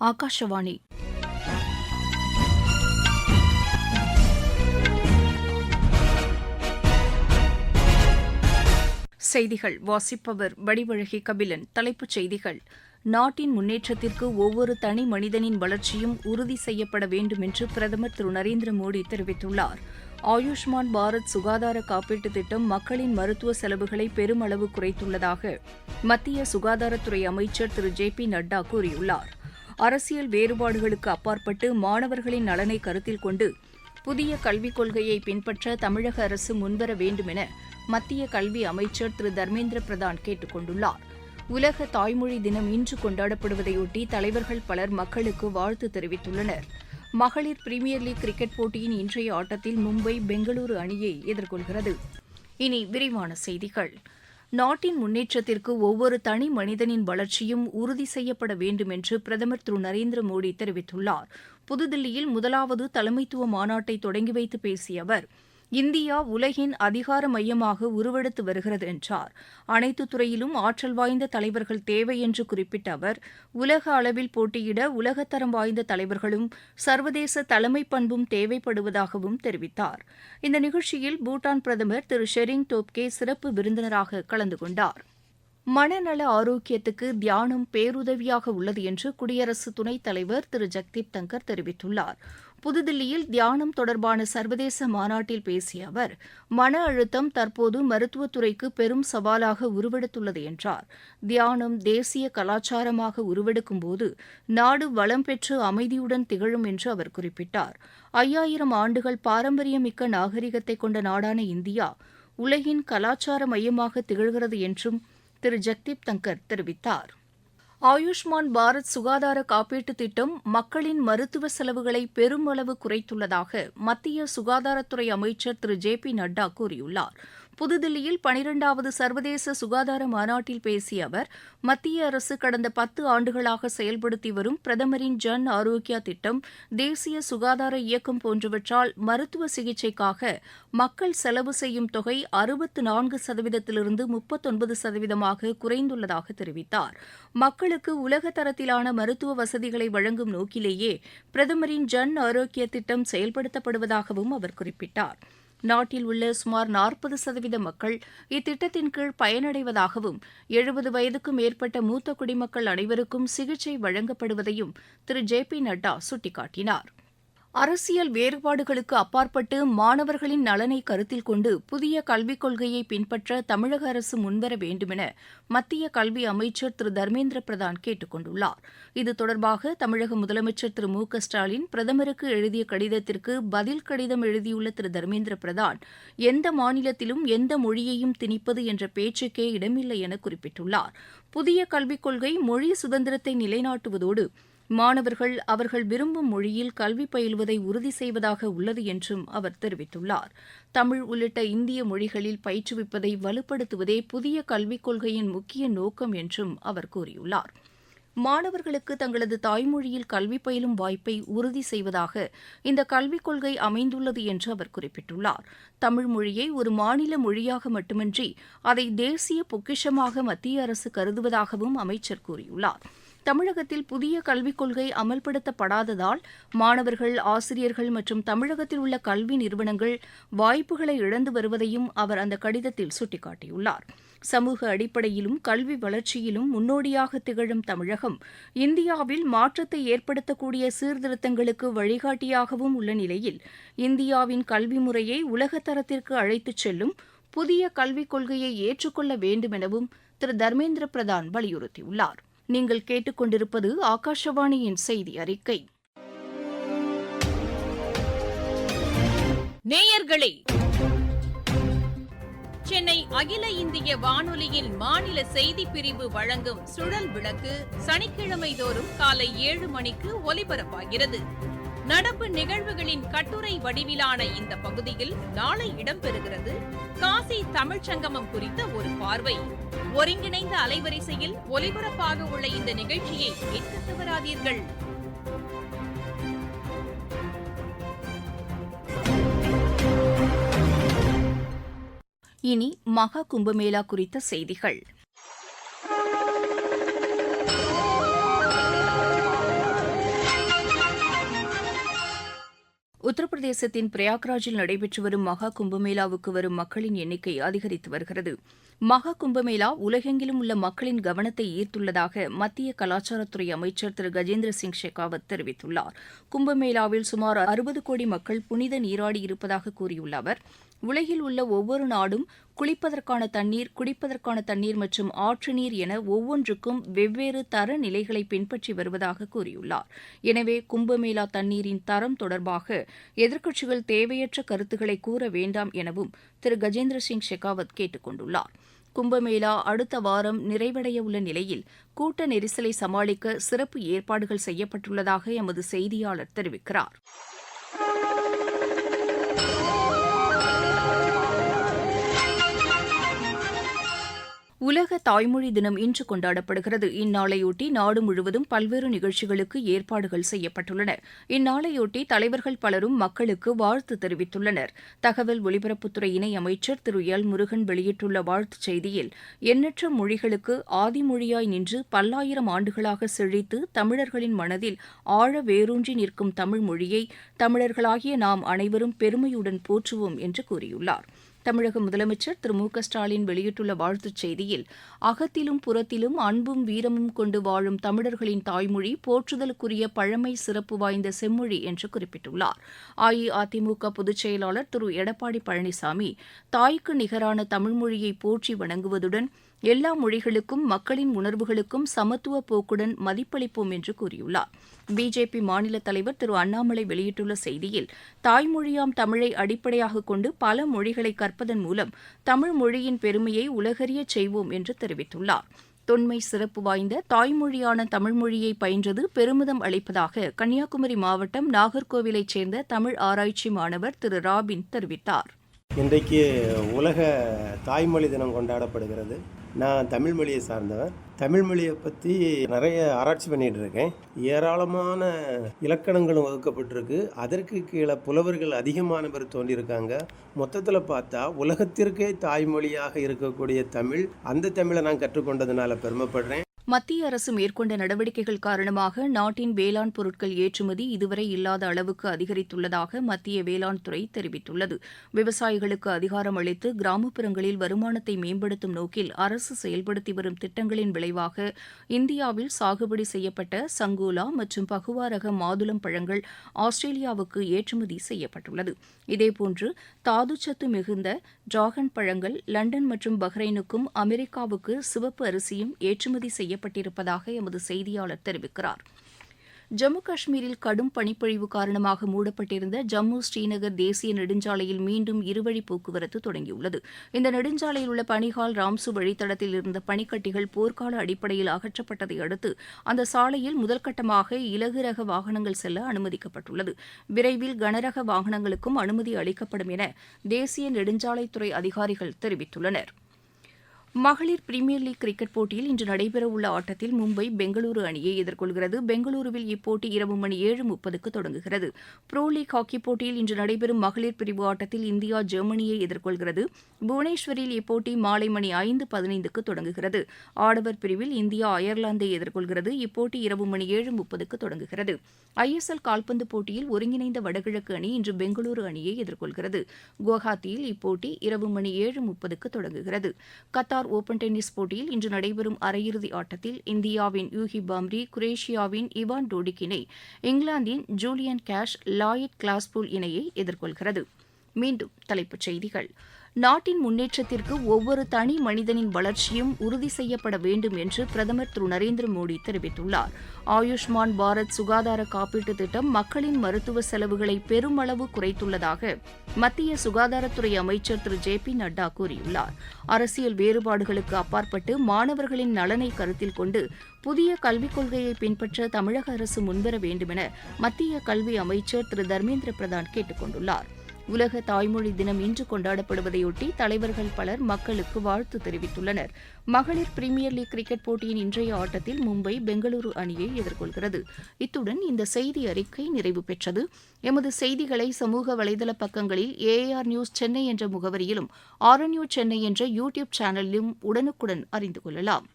ஆகாஷவாணி செய்திகள். வாசிப்பவர் வடிவழகி கபிலன். தலைப்புச் செய்திகள். நாட்டின் முன்னேற்றத்திற்கு ஒவ்வொரு தனி மனிதனின் வளர்ச்சியும் உறுதி செய்யப்பட வேண்டும் என்று பிரதமர் திரு. நரேந்திர மோடி தெரிவித்துள்ளார். ஆயுஷ்மான் பாரத் சுகாதார காப்பீட்டுத் திட்டம் மக்களின் மருத்துவ செலவுகளை பெருமளவு குறைத்துள்ளதாக மத்திய சுகாதாரத்துறை அமைச்சர் திரு. ஜே பி நட்டா கூறியுள்ளார். அரசியல் வேறுபாடுகளுக்கு அப்பாற்பட்டு மாணவர்களின் நலனை கருத்தில் கொண்டு புதிய கல்விக் கொள்கையை பின்பற்ற தமிழக அரசு முன்வர வேண்டும் என மத்திய கல்வி அமைச்சர் திரு. தர்மேந்திர பிரதான் கேட்டுக் கொண்டுள்ளார். உலக தாய்மொழி தினம் இன்று கொண்டாடப்படுவதையொட்டி தலைவர்கள் பலர் மக்களுக்கு வாழ்த்து தெரிவித்துள்ளனர். மகளிர் பிரீமியர் லீக் கிரிக்கெட் போட்டியின் இன்றைய ஆட்டத்தில் மும்பை பெங்களூரு அணியை எதிர்கொள்கிறது. இனி விரிவான செய்திகள். நாட்டின் முன்னேற்றத்திற்கு ஒவ்வொரு தனி மனிதனின் வளர்ச்சியும் உறுதி செய்யப்பட வேண்டும் என்று பிரதமர் திரு நரேந்திர மோடி தெரிவித்துள்ளார். புதுதில்லியில் முதலாவது தலைமைத்துவ மாநாட்டை தொடங்கி வைத்து பேசிய அவர் இந்தியா உலகின் அதிகார மையமாக உருவெடுத்து வருகிறது என்றார். அனைத்து துறையிலும் ஆற்றல் வாய்ந்த தலைவர்கள் தேவை என்று குறிப்பிட்ட அவர் உலக அளவில் போட்டியிட உலகத்தரம் வாய்ந்த தலைவர்களும் சர்வதேச தலைமை பண்பும் தேவைப்படுவதாகவும் தெரிவித்தார். இந்த நிகழ்ச்சியில் பூட்டான் பிரதமர் திரு ஷெரிங் டோப்கே சிறப்பு விருந்தினராக கலந்து கொண்டார். மனநல ஆரோக்கியத்துக்கு தியானம் பேருதவியாக உள்ளது என்று குடியரசு துணைத் தலைவர் திரு ஜக்தீப் தங்கர் தெரிவித்துள்ளார். புதுதில்லியில் தியானம் தொடர்பான சர்வதேச மாநாட்டில் பேசிய அவர் மன அழுத்தம் தற்போது மருத்துவத்துறைக்கு பெரும் சவாலாக உருவெடுத்துள்ளது என்றார். தியானம் தேசிய கலாச்சாரமாக உருவெடுக்கும்போது நாடு வளம் பெற்று அமைதியுடன் திகழும் என்று அவர் குறிப்பிட்டார். ஐயாயிரம் ஆண்டுகள் பாரம்பரியமிக்க நாகரிகத்தை கொண்ட நாடான இந்தியா உலகின் கலாச்சார மையமாக திகழ்கிறது என்றும் திரு. ஜக்தீப் தங்கர் தெரிவித்தார். ஆயுஷ்மான் பாரத் சுகாதார காப்பீட்டுத் திட்டம் மக்களின் மருத்துவ செலவுகளை பெருமளவு குறைத்துள்ளதாக மத்திய சுகாதாரத்துறை அமைச்சர் திரு ஜே பி நட்டா கூறியுள்ளார். புதுதில்லியில் பனிரெண்டாவது சர்வதேச சுகாதார மாநாட்டில் பேசிய அவர் மத்திய அரசு கடந்த பத்து ஆண்டுகளாக செயல்படுத்தி வரும் பிரதமரின் ஜன் ஆரோக்கியா திட்டம் தேசிய சுகாதார இயக்கம் போன்றவற்றால் மருத்துவ சிகிச்சைக்காக மக்கள் செலவு செய்யும் தொகை அறுபத்து நான்கு சதவீதத்திலிருந்து முப்பத்தொன்பது சதவீதமாக குறைந்துள்ளதாக தெரிவித்தார். மக்களுக்கு உலக தரத்திலான மருத்துவ வசதிகளை வழங்கும் நோக்கிலேயே பிரதமரின் ஜன் ஆரோக்கிய திட்டம் செயல்படுத்தப்படுவதாகவும் அவர் குறிப்பிட்டார். நாட்டில் உள்ள சுமார் நாற்பது சதவீத மக்கள் இத்திட்டத்தின் கீழ் பயனடைவதாகவும் எழுபது வயதுக்கும் மேற்பட்ட மூத்த குடிமக்கள் அனைவருக்கும் சிகிச்சை வழங்கப்படுவதையும் திரு ஜே பி நட்டா சுட்டிக்காட்டினார். அரசியல் வேறுபாடுகளுக்கு அப்பாற்பட்டு மாணவர்களின் நலனை கருத்தில் கொண்டு புதிய கல்விக் கொள்கையை பின்பற்ற தமிழக அரசு முன்வர வேண்டுமென மத்திய கல்வி அமைச்சர் திரு. தர்மேந்திர பிரதான் கேட்டுக் கொண்டுள்ளார். இது தொடர்பாக தமிழக முதலமைச்சர் திரு. மு. க. ஸ்டாலின் பிரதமருக்கு எழுதிய கடிதத்திற்கு பதில் கடிதம் எழுதியுள்ள திரு. தர்மேந்திர பிரதான் எந்த மாநிலத்திலும் எந்த மொழியையும் திணிப்பது என்ற பேச்சுக்கே இடமில்லை என குறிப்பிட்டுள்ளார். புதிய கல்விக் கொள்கை மொழி சுதந்திரத்தை நிலைநாட்டுவதோடு மாணவர்கள் அவர்கள் விரும்பும் மொழியில் கல்வி பயில்வதை உறுதி செய்வதாக உள்ளது என்றும் அவர் தெரிவித்துள்ளார். தமிழ் உள்ளிட்ட இந்திய மொழிகளில் பயிற்றுவிப்பதை வலுப்படுத்துவதே புதிய கல்விக் கொள்கையின் முக்கிய நோக்கம் என்றும் அவர் கூறியுள்ளார். மாணவர்களுக்கு தங்களது தாய்மொழியில் கல்வி பயிலும் வாய்ப்பை உறுதி செய்வதாக இந்த கல்விக் கொள்கை அமைந்துள்ளது என்று அவர் குறிப்பிட்டுள்ளார். தமிழ் மொழியை ஒரு மாநில மொழியாக மட்டுமின்றி அதை தேசிய பொக்கிஷமாக மத்திய அரசு கருதுவதாகவும் அமைச்சர் கூறியுள்ளார். தமிழகத்தில் புதிய கல்விக் கொள்கை அமல்படுத்தப்படாததால் மாணவர்கள் ஆசிரியர்கள் மற்றும் தமிழகத்தில் உள்ள கல்வி நிறுவனங்கள் வாய்ப்புகளை இழந்து வருவதையும் அவர் அந்த கடிதத்தில் சுட்டிக்காட்டியுள்ளார். சமூக அடிப்படையிலும் கல்வி வளர்ச்சியிலும் முன்னோடியாக திகழும் தமிழகம் இந்தியாவில் மாற்றத்தை ஏற்படுத்தக்கூடிய சீர்திருத்தங்களுக்கு வழிகாட்டியாகவும் உள்ள நிலையில் இந்தியாவின் கல்வி முறையை உலகத்தரத்திற்கு அழைத்துச் செல்லும் புதிய கல்விக் கொள்கையை ஏற்றுக்கொள்ள வேண்டும் எனவும் திரு தர்மேந்திர பிரதான் வலியுறுத்தியுள்ளார். நீங்கள் கேட்டுக்கொண்டிருப்பது ஆகாஷவாணியின் செய்தி அறிக்கை. நேயர்களே சென்னை அகில இந்திய வானொலியில் மாநில செய்தி பிரிவு வழங்கும் சுழல் விளக்கு சனிக்கிழமை தோறும் காலை ஏழு மணிக்கு ஒலிபரப்பாகிறது. நடப்பு நிகழ்வுகளின் கட்டுரை வடிவிலான இந்த பகுதியில் நாளை இடம்பெறுகிறது. காசி தமிழ்ச் சங்கமம் குறித்த ஒரு பார்வை. ஒருங்கிணைந்த அலைவரிசையில் ஒலிபரப்பாக உள்ள இந்த நிகழ்ச்சியை கேட்க தவறாதீர்கள். இனி மகா கும்பமேளா குறித்த செய்திகள். உத்தரப்பிரதேசத்தின் பிரயாக்ராஜில் நடைபெற்று வரும் மகா கும்பமேளாவுக்கு வரும் மக்களின் எண்ணிக்கை அதிகரித்து வருகிறது. மகா கும்பமேளா உலகெங்கிலும் உள்ள மக்களின் கவனத்தை ஈர்த்துள்ளதாக மத்திய கலாச்சாரத்துறை அமைச்சர் திரு கஜேந்திர சிங் ஷெகாவத் தெரிவித்துள்ளார். கும்பமேளாவில் சுமார் அறுபது கோடி மக்கள் புனித நீராடி இருப்பதாக கூறியுள்ள அவர் உலகில் உள்ள ஒவ்வொரு நாடும் குளிப்பதற்கான தண்ணீர் குடிப்பதற்கான தண்ணீர் மற்றும் ஆற்று நீர் என ஒவ்வொன்றுக்கும் வெவ்வேறு தர நிலைகளை பின்பற்றி வருவதாக கூறியுள்ளார். எனவே கும்பமேளா தண்ணீரின் தரம் தொடர்பாக எதிர்க்கட்சிகள் தேவையற்ற கருத்துக்களை கூற வேண்டாம் எனவும் திரு கஜேந்திர சிங் ஷெகாவத் கேட்டுக் கொண்டுள்ளாா் கும்பமேளா அடுத்த வாரம் நிறைவடைய உள்ள நிலையில் கூட்ட நெரிசலை சமாளிக்க சிறப்பு ஏற்பாடுகள் செய்யப்பட்டுள்ளதாக எமது செய்தியாளர் தெரிவிக்கிறார். உலக தாய்மொழி தினம் இன்று கொண்டாடப்படுகிறது. இந்நாளையொட்டி நாடு முழுவதும் பல்வேறு நிகழ்ச்சிகளுக்கு ஏற்பாடுகள் செய்யப்பட்டுள்ளன. இந்நாளையொட்டி தலைவர்கள் பலரும் மக்களுக்கு வாழ்த்து தெரிவித்துள்ளனர். தகவல் ஒலிபரப்புத்துறை இணை அமைச்சர் திரு. எல். முருகன் வெளியிட்டுள்ள வாழ்த்துச் செய்தியில் எண்ணற்ற மொழிகளுக்கு ஆதிமொழியாய் நின்று பல்லாயிரம் ஆண்டுகளாக செழித்து தமிழர்களின் மனதில் ஆழ வேரூன்றி நிற்கும் தமிழ் மொழியை தமிழர்களாகிய நாம் அனைவரும் பெருமையுடன் போற்றுவோம் என்று கூறியுள்ளார். தமிழக முதலமைச்சர் திரு மு க ஸ்டாலின் வெளியிட்டுள்ள வாழ்த்துச் செய்தியில் அகத்திலும் புறத்திலும் அன்பும் வீரமும் கொண்டு வாழும் தமிழர்களின் தாய்மொழி போற்றுதலுக்குரிய பழமை சிறப்பு வாய்ந்த செம்மொழி என்று குறிப்பிட்டுள்ளார். அஇஅதிமுக பொதுச் செயலாளர் திரு எடப்பாடி பழனிசாமி தாய்க்கு நிகரான தமிழ்மொழியை போற்றி வணங்குவதுடன் எல்லா மொழிகளுக்கும் மக்களின் உணர்வுகளுக்கும் சமத்துவ போக்குடன் மதிப்பளிப்போம் என்று கூறியுள்ளார். பிஜேபி மாநில தலைவர் திரு அண்ணாமலை வெளியிட்டுள்ள செய்தியில் தாய்மொழியாம் தமிழை அடிப்படையாக கொண்டு பல மொழிகளை கற்பதன் மூலம் தமிழ் மொழியின் பெருமையை உலகறியச் செய்வோம் என்று தெரிவித்துள்ளார். தொன்மை சிறப்பு வாய்ந்த தாய்மொழியான தமிழ்மொழியை பயின்றது பெருமிதம் அளிப்பதாக கன்னியாகுமரி மாவட்டம் நாகர்கோவிலைச் சேர்ந்த தமிழ் ஆராய்ச்சி மாணவர் திரு ராபின் தெரிவித்தார். இன்றைக்கு உலக தாய்மொழி தினம் கொண்டாடப்படுகிறது. நான் தமிழ் மொழியை சார்ந்தவன் தமிழ் மொழியை பற்றி நிறைய ஆராய்ச்சி பண்ணிகிட்டு இருக்கேன். ஏராளமான இலக்கணங்களும் வகுக்கப்பட்டிருக்கு. அதற்கு கீழே புலவர்கள் அதிகமான பேர் தோன்றியிருக்காங்க. மொத்தத்தில் பார்த்தா உலகத்திற்கே தாய்மொழியாக இருக்கக்கூடிய தமிழ் அந்த தமிழை நான் கற்றுக்கொண்டதுனால பெருமைப்படுறேன். மத்திய அரசு மேற்கொண்ட நடவடிக்கைகள் காரணமாக நாட்டின் வேளாண் பொருட்கள் ஏற்றுமதி இதுவரை இல்லாத அளவுக்கு அதிகரித்துள்ளதாக மத்திய வேளாண் துறை தெரிவித்துள்ளது. விவசாயிகளுக்கு அதிகாரம் அளித்து கிராமப்புறங்களில் வருமானத்தை மேம்படுத்தும் நோக்கில் அரசு செயல்படுத்தி வரும் திட்டங்களின் விளைவாக இந்தியாவில் சாகுபடி செய்யப்பட்ட சங்கோலா மற்றும் பகுவா ரக மாதுளம் பழங்கள் ஆஸ்திரேலியாவுக்கு ஏற்றுமதி செய்யப்பட்டுள்ளது. இதேபோன்று தாதுச்சத்து மிகுந்த டிராகன் பழங்கள் லண்டன் மற்றும் பஹ்ரைனுக்கும் அமெரிக்காவுக்கு சிவப்பு அரிசியும் ஏற்றுமதி செய்யப்பட்டிருப்பதாக எமது செய்தியாளர் தெரிவிக்கிறார். ஜம்மு காஷ்மீரில் கடும் பனிப்பொழிவு காரணமாக மூடப்பட்டிருந்த ஜம்மு ஸ்ரீநகர் தேசிய நெடுஞ்சாலையில் மீண்டும் இருவழி போக்குவரத்து தொடங்கியுள்ளது. இந்த நெடுஞ்சாலையில் உள்ள பனிகால் ராம்சு வழித்தடத்தில் இருந்த பனிக்கட்டிகள் போர்க்கால அடிப்படையில் அகற்றப்பட்டதை அடுத்து அந்த சாலையில் முதல்கட்டமாக இலகு ரக வாகனங்கள் செல்ல அனுமதிக்கப்பட்டுள்ளது. விரைவில் கனரக வாகனங்களுக்கும் அனுமதி அளிக்கப்படும் என தேசிய நெடுஞ்சாலைத்துறை அதிகாரிகள் தெரிவித்துள்ளனா் மகளிர் பிரீமியர் லீக் கிரிக்கெட் போட்டியில் இன்று நடைபெறவுள்ள ஆட்டத்தில் மும்பை பெங்களூரு அணியை எதிர்கொள்கிறது. பெங்களூருவில் இப்போட்டி இரவு மணி ஏழு முப்பதுக்கு தொடங்குகிறது. புரோ லீக் ஹாக்கி போட்டியில் இன்று நடைபெறும் மகளிர் பிரிவு ஆட்டத்தில் இந்தியா ஜெர்மனியை எதிர்கொள்கிறது. புவனேஸ்வரில் இப்போட்டி மாலை மணி ஐந்து பதினைந்துக்கு தொடங்குகிறது. ஆடவர் பிரிவில் இந்தியா அயர்லாந்தை எதிர்கொள்கிறது. இப்போட்டி இரவு மணி ஏழு முப்பதுக்கு தொடங்குகிறது. ஐஎஸ்எல் கால்பந்து போட்டியில் ஒருங்கிணைந்த வடகிழக்கு அணி இன்று பெங்களூரு அணியை எதிர்கொள்கிறது. குவஹாத்தியில் இப்போட்டி இரவு மணி ஏழு முப்பதுக்கு தொடங்குகிறது. கத்தார் கத்தார் ஓபன் டென்னிஸ் போட்டியில் இன்று நடைபெறும் அரையிறுதி ஆட்டத்தில் இந்தியாவின் யூகி பாம்ரி குரேஷியாவின் இவான் டோடிக் இணை இங்கிலாந்தின் ஜூலியன் கேஷ் லாயிட் கிளாஸ்பூல் இணையை எதிர்கொள்கிறது. மீண்டும் தலைப்புச் செய்திகள். நாட்டின் முன்னேற்றத்திற்கு ஒவ்வொரு தனி மனிதனின் வளர்ச்சியும் உறுதி செய்யப்பட வேண்டும் என்று பிரதமர் திரு. நரேந்திர மோடி தெரிவித்துள்ளார். ஆயுஷ்மான் பாரத் சுகாதார காப்பீட்டுத் திட்டம் மக்களின் மருத்துவ செலவுகளை பெருமளவு குறைத்துள்ளதாக மத்திய சுகாதாரத்துறை அமைச்சர் திரு. ஜே. பி. நட்டா கூறியுள்ளார். அரசியல் வேறுபாடுகளுக்கு அப்பாற்பட்டு மாணவர்களின் நலனை கருத்தில் கொண்டு புதிய கல்விக் கொள்கையை பின்பற்ற தமிழக அரசு முன்வர வேண்டுமென மத்திய கல்வி அமைச்சர் திரு. தர்மேந்திர பிரதான் கேட்டுக் கொண்டுள்ளாா் உலக தாய்மொழி தினம் இன்று கொண்டாடப்படுவதையொட்டி தலைவர்கள் பலர் மக்களுக்கு வாழ்த்து தெரிவித்துள்ளனர். மகளிர் பிரீமியர் லீக் கிரிக்கெட் போட்டியின் இன்றைய ஆட்டத்தில் மும்பை பெங்களூரு அணியை எதிர்கொள்கிறது. இத்துடன் இந்த செய்தி அறிக்கை நிறைவு பெற்றது. எமது செய்திகளை சமூக வலைதள பக்கங்களில் ஏஆர் நியூஸ் சென்னை என்ற முகவரியிலும் ஆர்என்யூ சென்னை என்ற யூ டியூப் சேனலிலும் உடனுக்குடன் அறிந்து கொள்ளலாம்.